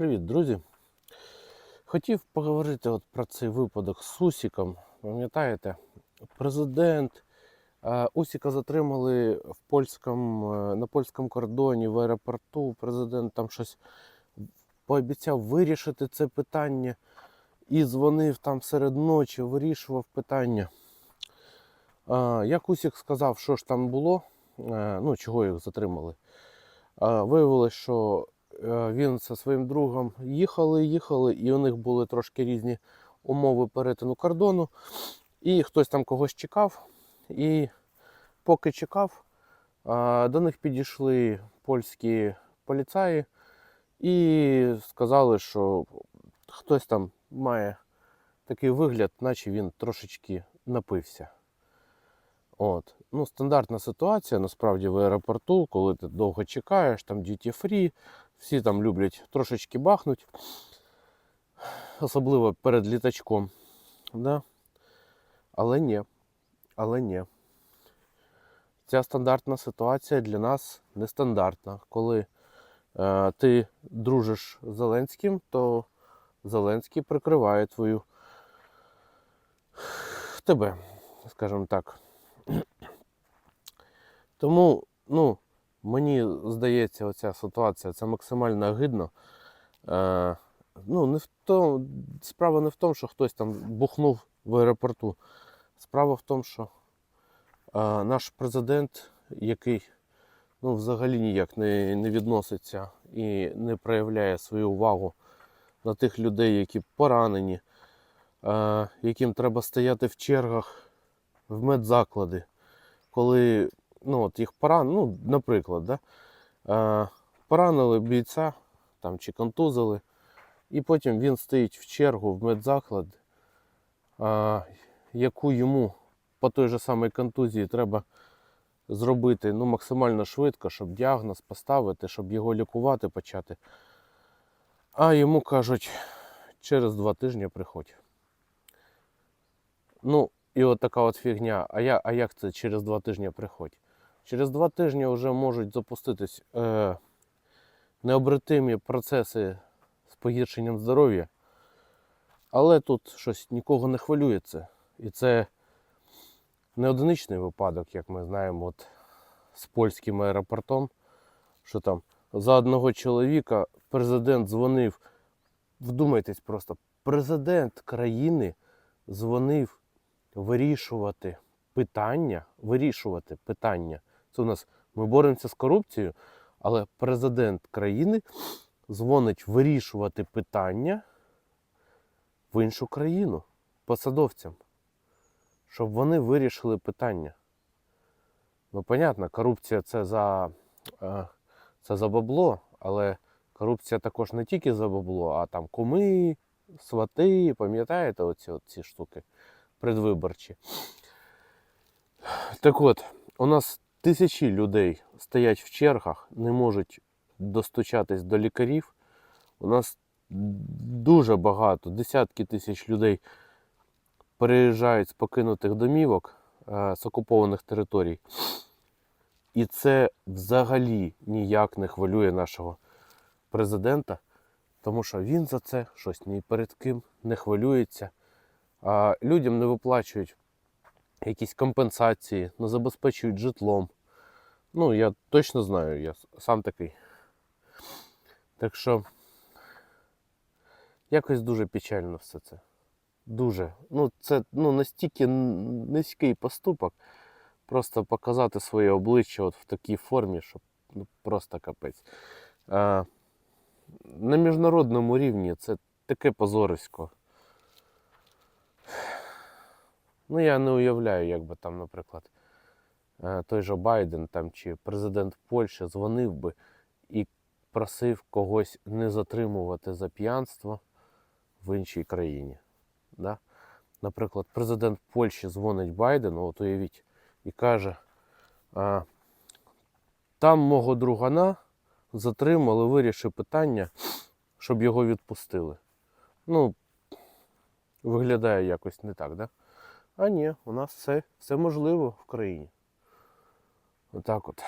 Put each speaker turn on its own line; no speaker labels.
Привіт, друзі. Хотів поговорити от про цей випадок з Усіком. Пам'ятаєте, президент е, Усіка затримали в польському, е, на польському кордоні в аеропорту. Президент там щось пообіцяв вирішити це питання і дзвонив там серед ночі, вирішував питання. Е, Як Усік сказав, що ж там було, ну чого їх затримали. Виявилось, що він зі своїм другом їхали, їхали, і у них були трошки різні умови перетину кордону. І хтось там когось чекав. І поки чекав, е, до них підійшли польські поліцаї і сказали, що хтось там має такий вигляд, наче він трошечки напився. От. Ну, стандартна ситуація насправді в аеропорту, коли ти довго чекаєш, там duty free, всі там люблять трошечки бахнуть, особливо перед літачком. Да? Але ні. Але ні. Ця стандартна ситуація для нас нестандартна. Коли е, ти дружиш з Зеленським, то Зеленський прикриває твою тебе, скажімо так. Тому, ну, мені здається, оця ситуація це максимально огидно. Е, ну, не в тому, справа не в тому, що хтось там бухнув в аеропорту. Справа в тому, що е, наш президент, який ну, взагалі ніяк не, не відноситься і не проявляє свою увагу на тих людей, які поранені, е, яким треба стояти в чергах в медзаклади, коли ну, от їх поран, ну, наприклад, да, е, поранили бійця там, чи контузили, і потім він стоїть в чергу в медзаклад, е, яку йому по той же самій контузії треба зробити ну, максимально швидко, щоб діагноз поставити, щоб його лікувати почати. А йому кажуть, через два тижні приходь. Ну, і от така от фігня. А, я, а як це через два тижні приходь? Через два тижні вже можуть запуститись е, необратимі процеси з погіршенням здоров'я. Але тут щось нікого не хвилюється. І це не одиничний випадок, як ми знаємо, от з польським аеропортом, що там за одного чоловіка президент дзвонив. Вдумайтесь просто, президент країни дзвонив вирішувати питання, вирішувати питання. Це у нас ми боремося з корупцією, але президент країни дзвонить вирішувати питання в іншу країну посадовцям, щоб вони вирішили питання. Ну, понятно, корупція це за, е, це за бабло, але корупція також не тільки за бабло, а там куми, свати, пам'ятаєте оці, ці штуки предвиборчі. Так от, у нас тисячі людей стоять в чергах, не можуть достучатись до лікарів. У нас дуже багато, десятки тисяч людей переїжджають з покинутих домівок е, з окупованих територій. І це взагалі ніяк не хвилює нашого президента, тому що він за це щось ні перед ким не хвилюється. А людям не виплачують якісь компенсації, не забезпечують житлом. Ну, я точно знаю, я сам такий. Так що якось дуже печально все це. Дуже. Ну, це ну, настільки низький поступок. Просто показати своє обличчя от в такій формі, щоб ну, просто капець. А, на міжнародному рівні це таке позорисько. Ну, я не уявляю, як би там, наприклад, е, той же Байден там, чи президент Польщі дзвонив би і просив когось не затримувати за п'янство в іншій країні. Да? Наприклад, президент Польщі дзвонить Байдену, от уявіть, і каже, а, там мого другана затримали, вирішив питання, щоб його відпустили. Ну, виглядає якось не так, да? А ні, у нас все, все можливо в країні. Отак от.